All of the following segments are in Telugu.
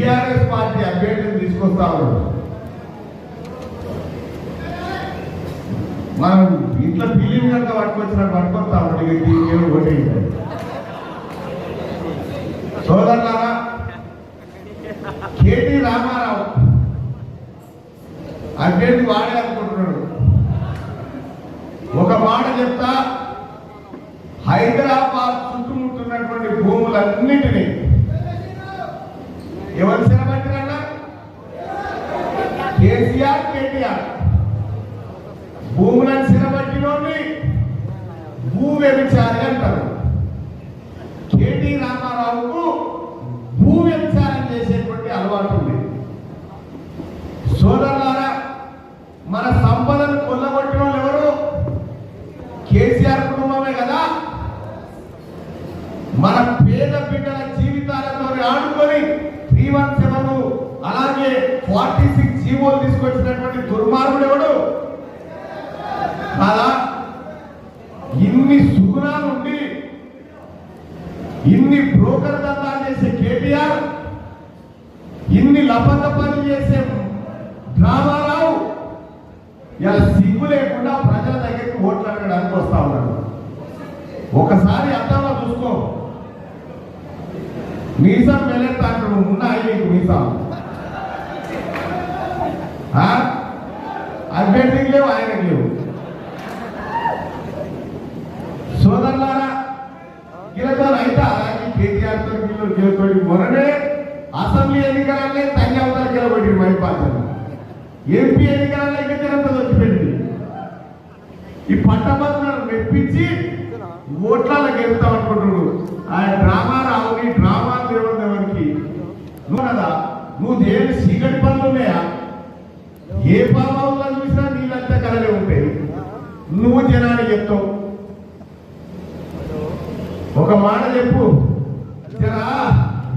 టిఆర్ఎస్ పార్టీ అభ్యర్థిని తీసుకొస్తా ఉన్నాడు. మనం ఇంట్లో ఫిలిం కనుక పట్టుకొచ్చినట్టు పట్టుకొస్తా ఉన్నాడు దీనికి ఏమి ఓటేయండి సోదరులారా కేటీ రామారావు అభ్యర్థి వాడే అనుకుంటున్నాడు. ఒక మాట చెప్తా హైదరాబాద్ ఎవరు స్థిరపట్టినన్నా కేసీఆర్ కేటీఆర్. భూములను స్థిరపట్టినోని భూ వ్యభిచారి అంటారు. కేటీ రామారావుకు భూ వ్యభిచారం చేసేటువంటి అలవాటు ఉంది. సోదరులారా మన సంపదను కొల్లగొట్టిన వాళ్ళు ఎవరు? కేసీఆర్ కుటుంబమే కదా. మన పేద బిడ్డల జీవితాలతో ఆడుకొని అలాగే ఫార్టీ సిక్స్ జీవోలు తీసుకొచ్చినటువంటి దుర్మార్గుడు ఎవడు? కాదా? ఇన్ని సుగుణాలు ఉండి ఇన్ని బ్రోకర్ దందాలు చేసే కేటీఆర్ ఇన్ని లపత పనులు చేసే డ్రామారావు ఇలా సిగ్గు లేకుండా ప్రజల దగ్గరికి ఓట్లు అడగడానికి వస్తా ఉన్నాడు. ఒకసారి అర్థంలో చూసుకో. మీసం వెళ్ళేస్తా అంటాడు ఉన్నాయి నీకు మీసం అభ్యర్థికి లేవు ఆయనకి లేవు. సోదరులారా గిలతో అయితే అలాగే కేటీఆర్తో వీళ్ళు గెలుతోడి మొన్ననే అసెంబ్లీ ఎన్నికలనే తంజావూరు గెలబడి మైపాత్ర ఎంపీ ఎన్నికలలో ఇంకా జనంతా వచ్చిపోయింది ఈ పట్టభద్రులను మెప్పించి ఓట్లలో గెలుస్తాం అనుకుంటున్నాడు ఆ డ్రామా రావు డ్రామా దేవుడు దేవునికి నువ్వు కదా నువ్వు దేవుని సీకటి పనులు ఏ పాపంలో చూసినా నీళ్ళంతా కలలే ఉంటాయి నువ్వు జనానికి చెప్తావు. ఒక మాట చెప్పు. జరా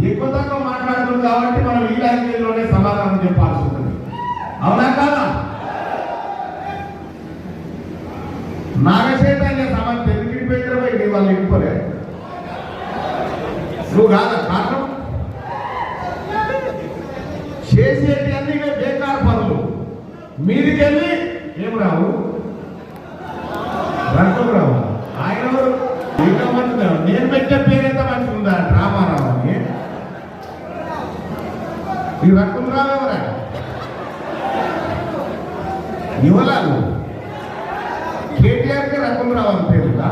ఎక్కువ తక్కువ మాట్లాడుతుంది కాబట్టి మనం ఈ లాంగ్వేజ్లోనే సమాధానం చెప్పాల్సి ఉంటుంది. అవునా కాదా? నాగచైతన్య సమాజం తెలుగు పోయి వాళ్ళు ఇంటిపోలే నువ్వు కాదా? కారణం? చేసేటి అన్ని బేకార్ పనులు మీదికెళ్ళి ఏం రావు? రకం రావు. ఆయన ఇంకా నేను పెట్టే పేరు ఎంత మంచిగా ఉందా? రామారావు అని ఈ రకం రావరా ఎవరా? కేటీఆర్కి కేటీఆర్కి రకం రావు అని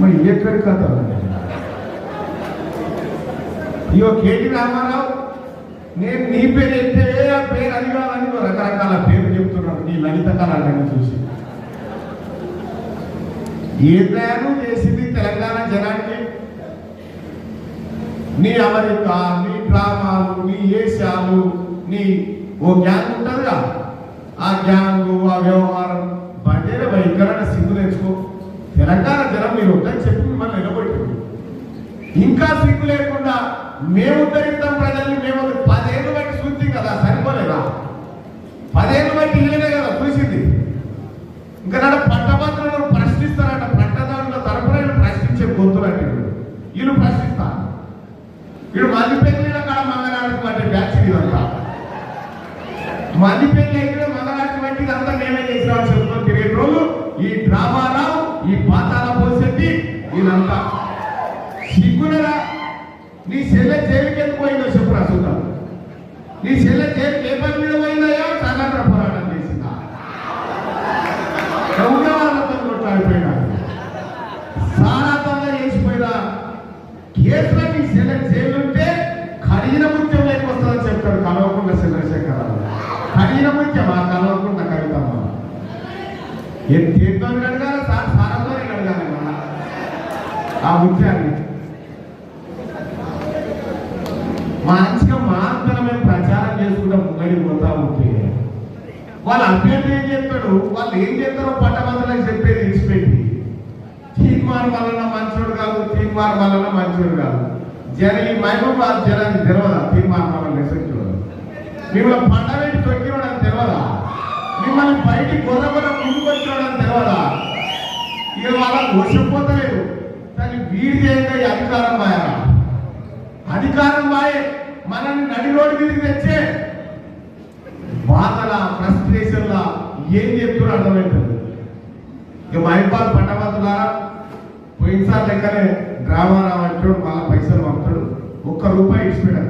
మరి ఎక్కడి కథ ఇగో కేటీ రామారావు నేను నీ పేరు ఎత్తే ఆ పేరు అది కాదని రకరకాల పేరు చెప్తున్నాడు నీ లలిత కళాన్ని చూసి. ఏ ప్రయాణం చేసింది తెలంగాణ జనానికి? నీ అమెరికా నీ డ్రామాలు నీ ఏషాలు నీ ఓ గ్యాంగ్ ఉంటుందిగా. ఆ గ్యాంగ్ ఆ వ్యవహారం బండేర భయంకరమైన సిగ్గు తెచ్చుకో. తెలంగాణ జనం మీరు ఒకటి చెప్పి మిమ్మల్ని నిలబెట్టింది. ఇంకా సిగ్గు లేదు మేము ఉద్ధరిస్తాం ప్రజల్ని మేము పదేళ్ళు బట్టి చూసి కదా సరిపోలేదా? పదేళ్ళు బట్టి ఇల్లనే కదా చూసింది. ఇంకా నాడు పట్టభద్రులను ప్రశ్నిస్తారంట పట్టదారుల తరపున వీళ్ళు ప్రశ్నించే గొంతులంటే వీళ్ళు. వీళ్ళు ప్రశ్నిస్తారు వీడు మంది పెళ్ళిన కాడ మంగళానికి పట్టే బ్యాచ్ ఇదంతా మంది పెళ్ళి అయితే మంగళానికి బట్టి ఇదంతా నేనే చేసిన చెప్తాను తిరిగే రోజు ఈ డ్రామారావు ఈ పాతాల పోసెట్టి వీళ్ళంతా. సిగ్గునరా నీ చెల్లె జైలుకి ఎందుకు పోయిందో చెప్పు చూద్దాం నీ చెల్లె జైలుకి ఏ పని మీద పోయిందయ్యో సంఘటన పోరాటం చేసిందా? గౌరవాలతో కొట్లాడిపోయినా. సారాతంగా చేసిపోయినా. కేసులో నీ చెల్లె జైలుంటే కడిగిన ముత్యం లేకొస్తుందని చెప్తాడు కలవకుండా చంద్రశేఖరరావు. కడిగిన ముత్యం ఆ కలవకుండా కవితమ్మ. ఎంతో అడగాలి సార్ సారాతో అడగాలి ఆ ముఖ్యాన్ని మంచిగా మాత్రం మేము ప్రచారం చేసుకుంటాం ముంగడి పోతా ఉంటే వాళ్ళ అభ్యర్థి ఏం చెప్తాడు వాళ్ళు ఏం చేస్తారో పట్టభద్రులకు చెప్పేది ఇచ్చిపెట్టి తీర్మాన్ వలన మంచోడు కాదు తీర్మాన్ వలన మంచోడు కాదు. జన ఈ మహబూబాద్ జనానికి తెరవదా తీర్మాన్ వలన రిసెప్ట్ మిమ్మల్ని పండవేటి తొక్కినోడని తెరవదా మిమ్మల్ని బయటికి గొర్రె గొర్రె ముందుకొచ్చినోడని తెలియదా ఇక వాళ్ళకి వర్షపోతలేదు దాన్ని వీడి చేయంగా అధికారం మాయరా అధికారం మాయే మనల్ని నడి రోడ్డు మీదకి తెచ్చే. బాధల ఫ్రస్ట్రేషన్ల ఏం చెప్తున్నా అర్థమవుతుంది ఇక మహిపాల్ పట్టభద్రులారా పోయినసారి లెక్కనే డ్రామా రావట్టు మళ్ళీ పైసలు పంపుతాడు. ఒక్క రూపాయి ఇచ్చిపోయాడు